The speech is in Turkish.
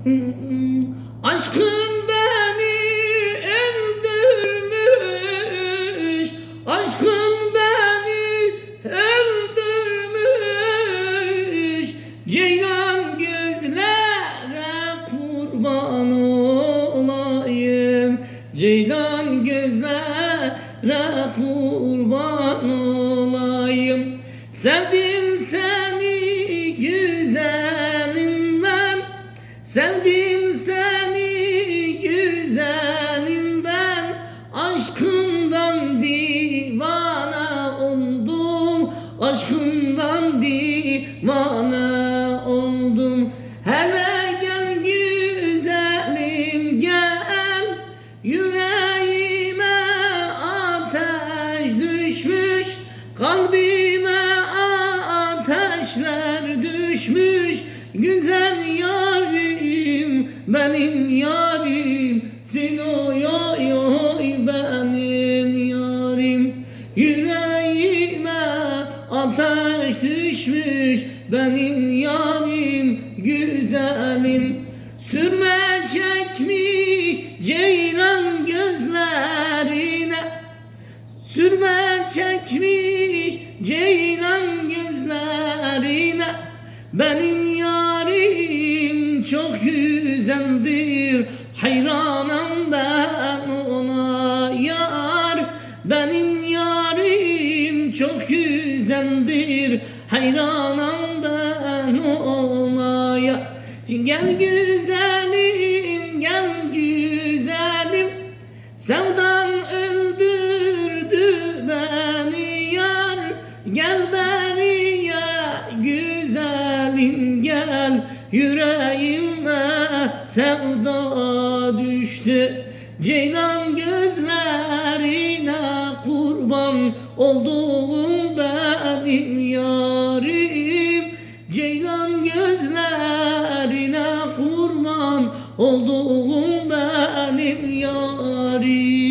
Aşkın beni öldürmüş Aşkın beni öldürmüş Ceylan gözlere kurban olayım. Ceylan gözlere kurban olayım. Sevdim Sevdim seni güzelim ben Aşkından divana oldum. Aşkından divana oldum. Hele gel güzelim gel. Yüreğime ateş düşmüş Kalbime ateşler düşmüş. Güzel yarim benim yarim Sinoy oy oy benim yarim. Yüreğime ateş düşmüş benim yarim güzelim. Sürme çekmiş ceylan gözlerine. Sürme çekmiş ceylan gözlerine. Benim yarim çok güzeldir Hayranım ben ona yar. Benim yarim çok güzeldir Hayranım ben ona yar. Gel güzelim gel güzelim. Sevdan öldürdü beni yar. Gel beni Yüreğime sevda düştü. Ceylan gözlerine kurban olduğum benim yarim. Ceylan gözlerine kurban olduğum benim yarim